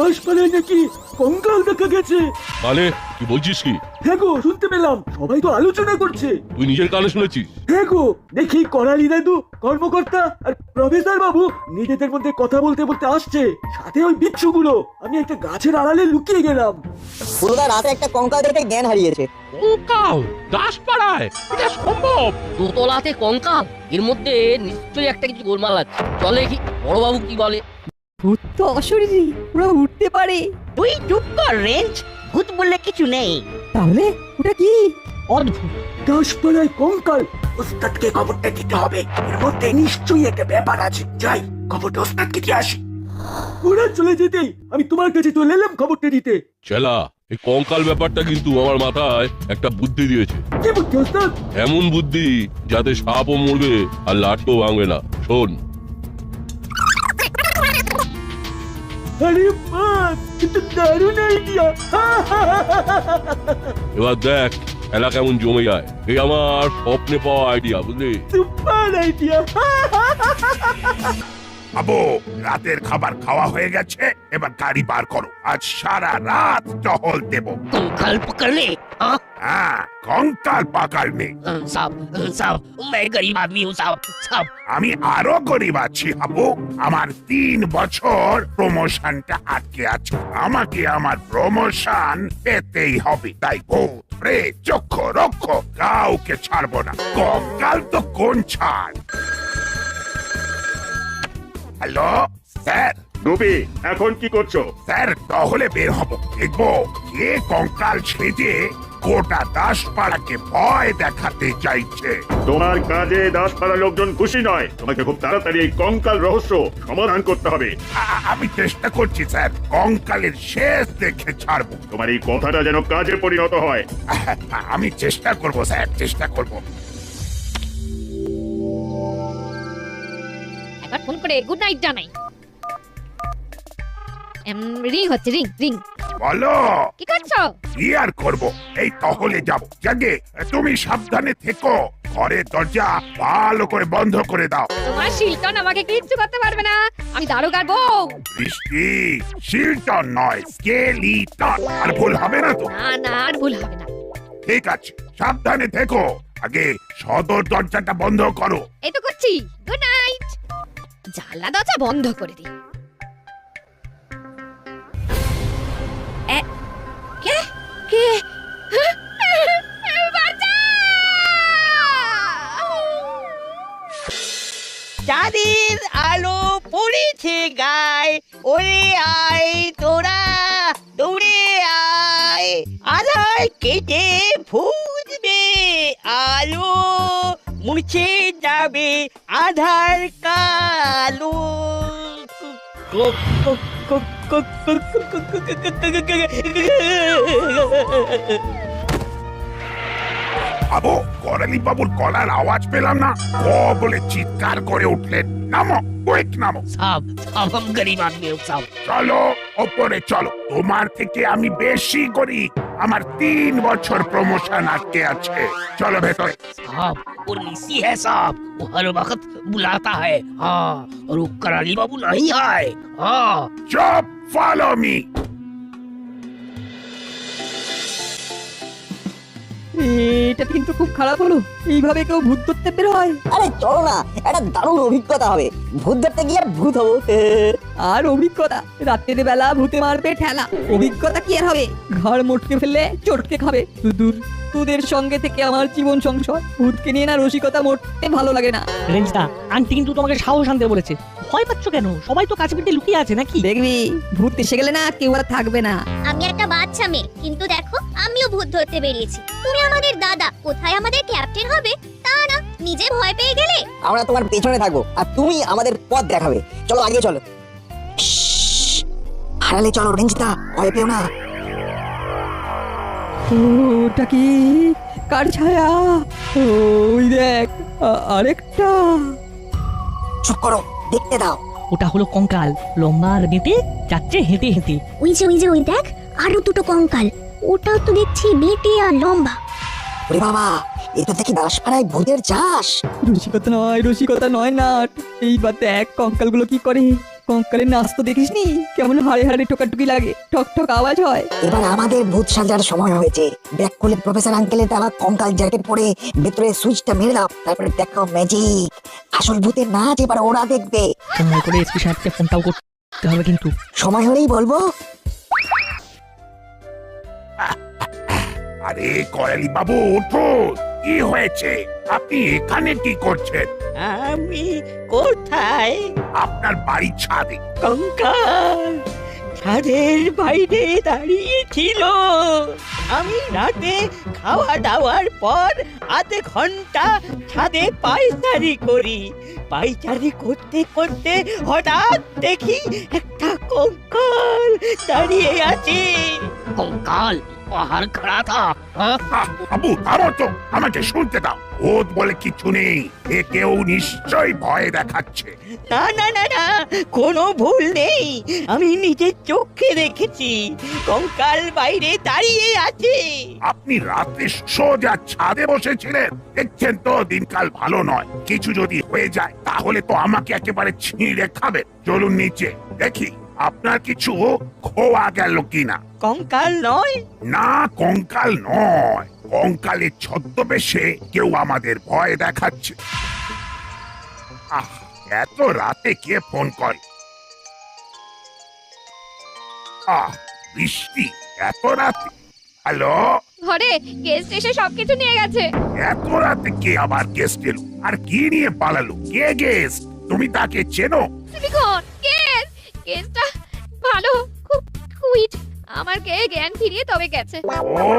দাসপাড়ায় নাকি কঙ্কাল দেখা গেছে। মানে কি বলছিস কি? হ্যাঁ গো শুনতে পেলাম সবাই তো আলোচনা করছে। তুই নিজের কানে শুনেছিস? হ্যাঁ গো দেখি করালি দাদু কর্মকর্তা আর প্রফেসর বাবু নিজেদের মধ্যে কথা বলতে বলতে আসছে। সাথে ওই বিচ্ছুগুলো আমি একটা গাছের আড়ালে লুকিয়ে গেলাম। পুরোটা রাতে একটা কঙ্কাল দেখে জ্ঞান হারিয়েছে। কঙ্কাল? দাসপাড়ায়? এটা সম্ভব? দোতলাতে কঙ্কাল এর মধ্যে নিশ্চয়ই একটা কিছু গোলমাল আছে। চলে কি বড়বাবু কি বলে? ভূত তো অশরীরী ওরা উঠতে পারে। তুই চুপ কর রেঞ্জ। ভূত বললে কিছু নেই। তাহলে ওটা কি? অদ্ভুত। দাসপাড়ায় কঙ্কাল ওস্তাদকে খবরটা দিতে হবে। এর মধ্যে নিশ্চয়ই একটা ব্যাপার আছে। যাই খবরটা ওস্তাদকে দিয়ে আসি। ওরা চলে যেতেই আমি তোমার কাছে চলে এলাম খবরটা দিতে। চেলা এই কঙ্কাল ব্যাপারটা কিন্তু আমার মাথায় একটা বুদ্ধি দিয়েছে। কি বুদ্ধি ওস্তাদ? এমন বুদ্ধি যাতে সাপও মরবে আর লাটও ভাঙবে না। শোন আরে বাস কিন্তু দারুণ আইডিয়া এবার দেখ খেলা কেমন জমে যায়। এই আমার স্বপ্নে পাওয়া আইডিয়া বুঝলি? সুপার আইডিয়া আবু রাতের খাবার খাওয়া হয়ে গেছে এবার গাড়ি বার করো। আজ সারা রাত টহল দেব। কঙ্কাল পকড়লে हाँ হ্যাঁ কঙ্কাল পাকাল নেই साहब साहब मैं गरीब आदमी हूँ साहब साहब আমি আরো গরিব আছি আবু আমার তিন বছর প্রমোশনটা আটকে আছে আমাকে আমার প্রমোশন পেতেই হবে তাই ভূত প্রেত চক্ষ রক্ষ কাউকে ছাড়বো না কঙ্কাল তো কোন ছাড় হ্যালো স্যার রবি এখন কি করছো স্যার তাহলে বের হব দেখবো কে কঙ্কাল ছেড়ে গোটা দাসপাড়াকে ভয় দেখাতে চাইছে। তোমার কাজে দাসপাড়া লোকজন খুশি নয়। তোমাকে খুব তাড়াতাড়ি এই কঙ্কাল রহস্য সমাধান করতে হবে। আ- আমি চেষ্টা করছি স্যার। কঙ্কালের শেষ দেখে ছাড়বো। তোমার এই কথাটা যেন কাজে পরিণত হয়। আমি চেষ্টা করব স্যার। চেষ্টা করব। একবার ফোন করে গুড নাইট জানাই। রিং হচ্ছে রিং রিং। বলো। কি করছ? কি আর করব? এই তহলে যাব। জাগে তুমি সাবধানে থেকো। ঘরের দরজা ভালো করে বন্ধ করে দাও। তোমার শিলটন আমাকে কিচ্ছু করতে পারবে না। আমি দারোগার বউ। বৃষ্টি শিলটন নয় স্কেলিটন। আর ভুল হবে না তো? না না আর ভুল হবে না। ঠিক আছে সাবধানে থেকো। আগে সদর দরজাটা বন্ধ করো। এই তো করছি। গুড নাইট জানলা দরজা বন্ধ করে দিই। চাঁদের আলো পড়েছে গায়ে, ওরে আয় তোরা দৌড়ে আয়। আধার কেটে ফুটবে, আলো মুছে যাবে আধার কালো। বাবুর আওয়াজ পেলাম না। বলে চিৎকার করে উঠলেন। নামো কয়েক নামো। সব গরিব সব চলো ওপরে চলো। তোমার থেকে আমি বেশি করি আমার তিন বছর প্রমোশন আটকে আছে। চলো ভেতরে। সব पुरनीसी है साहब। वो हर वक्त बुलाता है। हाँ और वो कराली बाबू, नहीं आए। हाँ। चुप फॉलो मी এটা কিন্তু খুব খারাপ হলো। এইভাবে কেউ ভূত ধরতে বের হয়। আরে চলো না একটা দারুণ অভিজ্ঞতা হবে। ভূত ধরতে গিয়ে ভূত হব। আর অভিজ্ঞতা রাতের বেলা ভূতে মারবে ঠেলা। অভিজ্ঞতা কি আর হবে? ঘর মোটকে ফেললে চটকে খাবে। দূর তোদের সঙ্গে থেকে আমার জীবন সংসার ভূতকে নিয়ে না রসিকতা মোটতে ভালো লাগে না। রেঞ্জদা আন্টি কিন্তু তোমাকে সাহস আনতে বলেছে। ভয় পাচ্ছ কেন? সবাই তো কাছে পিঠে লুকিয়ে আছে নাকি? দেখবি ভূত এসে গেলে না কেউ আর থাকবে না। আমি একটা বাচ্চা মেয়ে কিন্তু দেখো আমিও ভূত ধরতে বেরিয়েছি। তুমি আমাদের দাদা কোথায় আমাদের ক্যাপ্টেন হবে তা না নিজে ভয় পেয়ে গেলে? আমরা তোমার পেছনে থাকব আর তুমি আমাদের পথ দেখাবে। চলো আগে চলো। আড়ালে চলো রেঞ্জিতা ভয় পেও না ওটা কি কার ছায়া ওই দেখ আরেকটা চুপ করো দেখতে দাও। ওটা হলো কঙ্কাল। লম্বা আর বেঁটে যাচ্ছে হেঁটে হেঁটে। ওই যে ওই যে ওই দেখ আরও দুটো কঙ্কাল। ওটাও তো দেখছি বেঁটে আর লম্বা। ওরে বাবা এটা তো দেখি দাসপাড়ায় ভূতের চাষ। রসিকতা নয় রসিকতা নয় না। এইবার দেখ কঙ্কালগুলো কি করে। কঙ্কালের নাচ তো দেখিসনি? কেমন হাড়ে হাড়ে টোকাটুকি লাগে ঠক ঠক আওয়াজ হয়। এবার আমাদের ভূত সাজার সময় হয়েছে। ব্যাক করলে প্রফেসর আঙ্কেলের দেওয়া কঙ্কাল জ্যাকেট পরে ভেতরে সুইচটা মেরে দাও তারপরে দেখো ম্যাজিক আসল ভূতের নাচ এবার ওরা দেখবে। সময় করে এসপি সাহেবকে ফোনটাও করতে হবে কিন্তু। সময় হলেই বলব। আরে কয়ালি বাবু উঠুন কি হয়েছে? আপনি এখানে কি করছেন? আমি কোথায়? আপনার বাড়ির ছাদে। কঙ্কাল ছাদের বাইরে দাঁড়িয়ে ছিল আমি রাতে খাওয়া দাওয়ার পর আধ ঘণ্টা ছাদে পায়চারি করি। পায়চারি করতে করতে হঠাৎ দেখি একটা কঙ্কাল দাঁড়িয়ে আছে। কঙ্কাল পাহাড় খাড়া থা। হ্যাঁ? আবু আরও তো আমাকে শুনতে দাও। ভূত বলে কিছু নেই। এ কেউ ভয় দেখাচ্ছে। না না না না কোনো ভুল নেই। আমি নিজের চোখে দেখেছি। কঙ্কাল বাইরে দাঁড়িয়ে আছে। আপনি রাতে সোজা ছাদে বসেছিলেন। দেখছেন তো দিনকাল ভালো নয়। কিছু যদি হয়ে যায় তাহলে তো আমাকে একেবারে ছিঁড়ে খাবে। চলুন নিচে দেখি। আপনার কিছু খোয়া গেল কিনা? কঙ্কাল নয়। না কঙ্কাল নয়। কঙ্কালের ছদ্মবেশে কেউ আমাদের ভয় দেখাচ্ছে। আহ এত রাতে কে ফোন করে? আহ বৃষ্টি এত রাতে। হ্যালো? ঘরে গেস্ট এসে সবকিছু নিয়ে গেছে। এত রাতে কে আবার গেস্ট এলো? আর কি নিয়ে পালালো? কে গেস্ট তুমি তাকে চেনো? তুমি কোন? গেস্ট গেস্টটা ভালো খুব সুইট আমার কে জ্ঞান ফিরিয়ে তবে গেছে। ও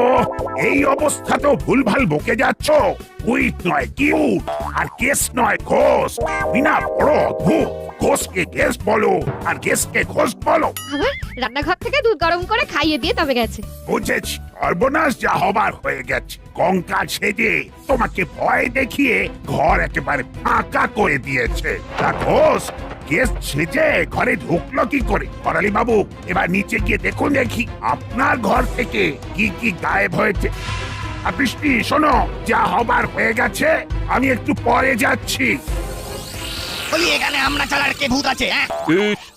এই অবস্থাতেও ভুলভাল বকে যাচ্ছ? উইট নয় কিউট আর কেস নয় ঘোষ বিনা বড় অদ্ভুত। ঘোষকে গেস্ট বলো আর গেস্টকে ঘোষ বলো। রান্নাঘর থেকে দুধ গরম করে খাইয়ে দিয়ে তবে গেছে। বুঝেছি সর্বনাশ যা হবার হয়ে গেছে। কঙ্কাল সেজে তোমাকে ভয় দেখিয়ে ঘর একেবারে ফাঁকা করে দিয়েছে। তা ঘোষ গেস্ট ছেঁচে ঘরে ঢুকলো কি করে? করালি বাবু এবার নিচে গিয়ে দেখুন দেখি আপনার ঘর থেকে কি কি গায়েব হয়েছে। আর বৃষ্টি শোনো যা হবার হয়ে গেছে আমি একটু পরে যাচ্ছি। ইস, আহ,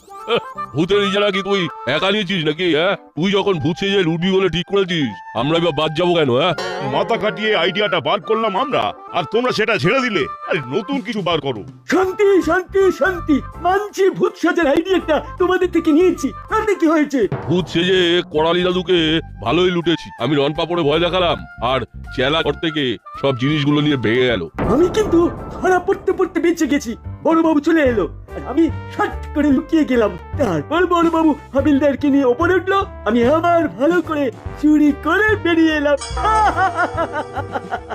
ভূতের ইজারা কি তুই একা নিয়েছিস নাকি হ্যাঁ? তুই যখন ভূত সেজে লুডি বলে ঠিক করেছিস আমরা এবার বাদ যাব কেন হ্যাঁ? মাথা কাটিয়ে আইডিয়াটা বার করলাম আমরা আর তোমরা সেটা ছেড়ে দিলে। আরে নতুন কিছু বার করো। শান্তি শান্তি শান্তি। মানছি ভূত সাজার আইডিয়াটা তোমাদের থেকে নিয়েছি। তাতে কি হয়েছে? ভূত সেজে করালি দাদুকে ভালোই লুটেছি। আমি রন পাপড়ে ভয় দেখালাম আর চেলা ঘর থেকে সব জিনিসগুলো নিয়ে ভেঙে গেল আমি কিন্তু ধরা পড়তে পড়তে বেঁচে গেছি। বড়বাবু চলে এলো। আমি শট করে লুকিয়ে গেলাম। তারপর বড়বাবু হাবিলদারকে নিয়ে ওপরে উঠল। আমি আবার ভালো করে চুরি করে বেরিয়ে এলাম। আমার